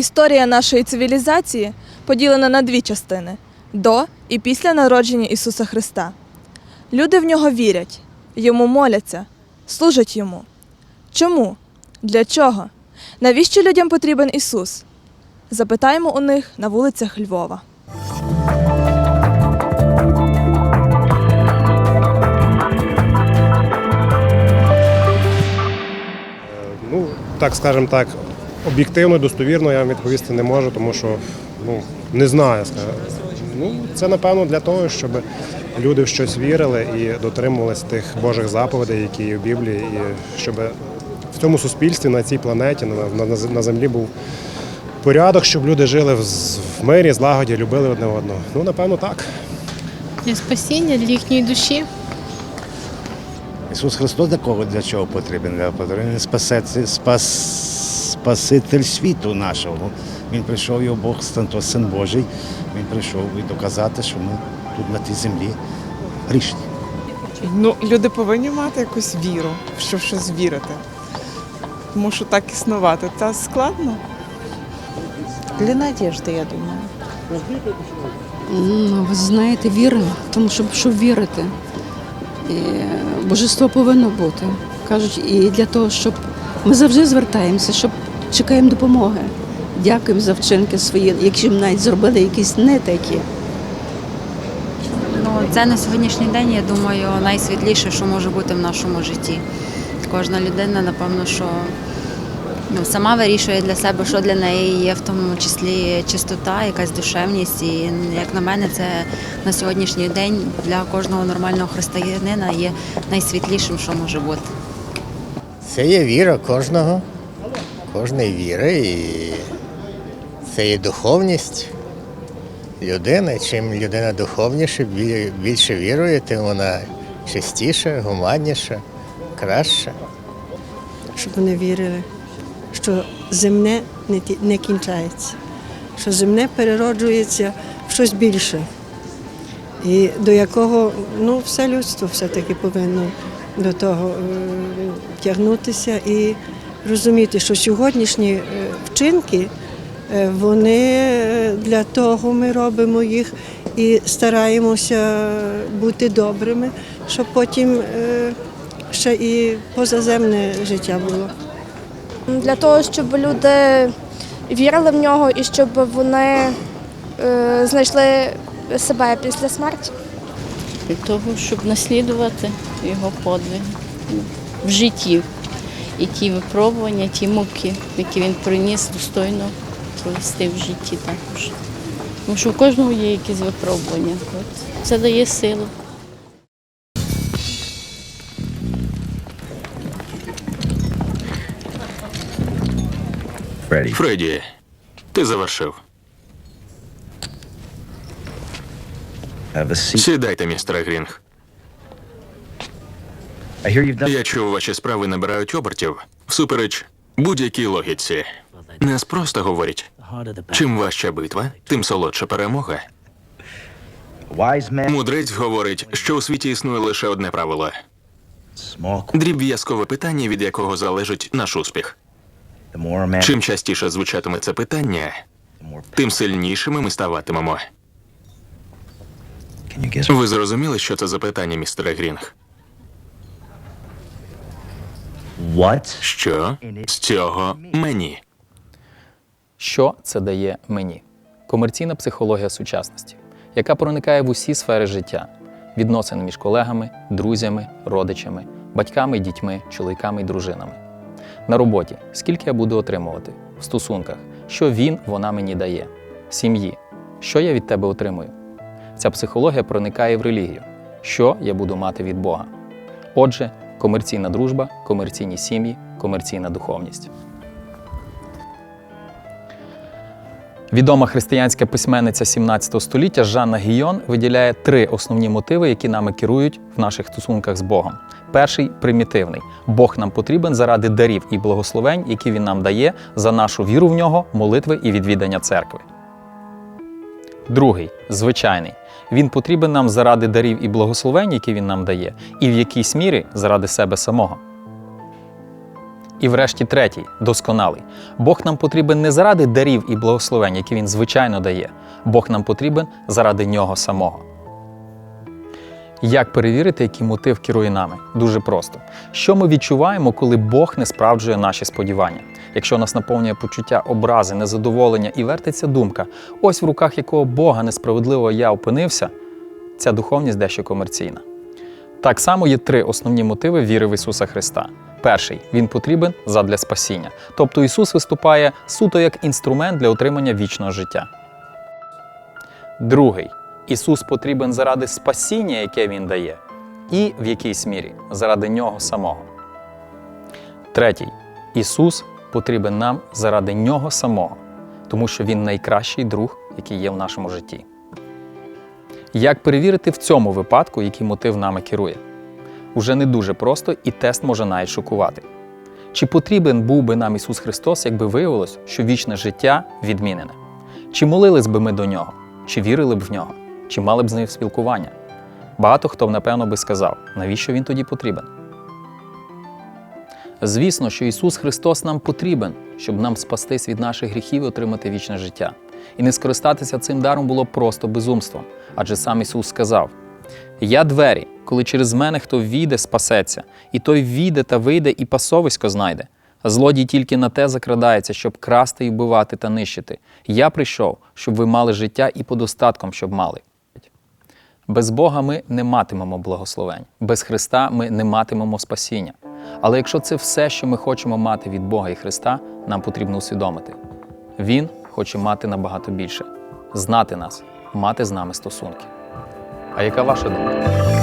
Історія нашої цивілізації поділена на дві частини до і після народження Ісуса Христа. Люди в нього вірять, йому моляться, служать йому. Чому? Для чого? Навіщо людям потрібен Ісус? Запитаємо у них на вулицях Львова. Ну, так скажемо так, об'єктивно, достовірно я вам відповісти не можу, тому що ну, не знаю. Ну, це напевно для того, щоб люди в щось вірили і дотримувалися тих Божих заповідей, які є в Біблії, і щоб в цьому суспільстві, на цій планеті, на, на, на землі був порядок, щоб люди жили в, в мирі, злагоді, любили одне одного. Ну, напевно, так. Для спасіння для їхньої душі. Ісус Христос для кого для чого потрібен? Для потрібен спасети, спас, Спаситель світу нашого. Він прийшов, його Бог, то Син Божий. Він прийшов і доказати, що ми тут на тій землі грішні. Ну, люди повинні мати якусь віру, що в щось вірити. Тому що так існувати та складно. Для надежди, я думаю. Ну, ви знаєте, віра, тому що щоб вірити. І божество повинно бути. Кажуть, і для того, щоб ми завжди звертаємося, щоб чекаємо допомоги. Дякуємо за вчинки свої, якщо ми навіть зробили якісь не такі. Ну, це на сьогоднішній день, я думаю, найсвітліше, що може бути в нашому житті. Кожна людина, напевно, що ну, сама вирішує для себе, що для неї є, в тому числі чистота, якась душевність. І, як на мене, це на сьогоднішній день для кожного нормального християнина є найсвітлішим, що може бути. Це є віра кожного, кожної віри, і це є духовність людини. Чим людина духовніше, більше вірує, тим вона чистіша, гуманніша, краща. Щоб вони вірили, що земне не, не кінчається, що земне перероджується в щось більше. І до якого ну, все людство все-таки повинно до того е, тягнутися і розуміти, що сьогоднішні е, вчинки, е, вони е, для того ми робимо їх і стараємося бути добрими, щоб потім ще і позаземне життя було. для того, щоб люди вірили в нього і щоб вони знайшли себе після смерті. Для того, щоб наслідувати його подвиг в житті. І ті випробування, ті муки, які він приніс, достойно провести в житті також. Тому що у кожного є якісь випробування. От. Це дає силу. Фредді, ти завершив. Сідайте, містер Грінг. Я чув, ваші справи набирають обертів всупереч будь-якій логіці. Нас просто говорять, чим важча битва, тим солодша перемога. Мудрець говорить, що у світі існує лише одне правило дріб'язкове питання, від якого залежить наш успіх. Чим частіше звучатиме це питання, тим сильнішими ми ставатимемо. Ви зрозуміли, що це за питання, містере Грінг? Що з цього мені? Що це дає мені? Комерційна психологія сучасності, яка проникає в усі сфери життя: відносини між колегами, друзями, родичами, батьками, дітьми, чоловіками і дружинами. На роботі, скільки я буду отримувати, в стосунках, що він, вона мені дає, сім'ї, що я від тебе отримую. Ця психологія проникає в релігію, що я буду мати від Бога. Отже, комерційна дружба, комерційні сім'ї, комерційна духовність. Відома християнська письменниця 17 століття Жанна Гійон виділяє три основні мотиви, які нами керують в наших стосунках з Богом. Перший примітивний. Бог нам потрібен заради дарів і благословень, які Він нам дає за нашу віру в нього, молитви і відвідання церкви. Другий звичайний. Він потрібен нам заради дарів і благословень, які він нам дає, і в якійсь мірі заради себе самого. І врешті третій досконалий. Бог нам потрібен не заради дарів і благословень, які він звичайно дає. Бог нам потрібен заради нього самого. Як перевірити, який мотив керує нами? Дуже просто. Що ми відчуваємо, коли Бог не справджує наші сподівання? Якщо нас наповнює почуття образи, незадоволення і вертиться думка, ось в руках якого Бога несправедливо я опинився, ця духовність дещо комерційна. Так само є три основні мотиви віри в Ісуса Христа. Перший він потрібен задля спасіння, тобто Ісус виступає суто як інструмент для отримання вічного життя. Другий Ісус потрібен заради спасіння, яке Він дає, і в якійсь мірі заради Нього самого. Третій Ісус потрібен нам заради Нього самого, тому що Він найкращий друг, який є в нашому житті. Як перевірити в цьому випадку, який мотив нами керує? Уже не дуже просто, і тест може навіть шокувати. Чи потрібен був би нам Ісус Христос, якби виявилось, що вічне життя відмінене? Чи молились би ми до Нього? Чи вірили б в нього? Чи мали б з ним спілкування? Багато хто, напевно, би сказав, навіщо він тоді потрібен? Звісно, що Ісус Христос нам потрібен, щоб нам спастись від наших гріхів і отримати вічне життя. І не скористатися цим даром було просто безумством, адже сам Ісус сказав: Я двері, коли через мене хто війде, спасеться, і той війде та вийде, і пасовисько знайде. Злодій тільки на те закрадається, щоб красти і вбивати та нищити. Я прийшов, щоб ви мали життя і подостатком, щоб мали. Без Бога ми не матимемо благословень, без Христа ми не матимемо спасіння. Але якщо це все, що ми хочемо мати від Бога і Христа, нам потрібно усвідомити. Він хоче мати набагато більше, знати нас, мати з нами стосунки. А яка ваша думка?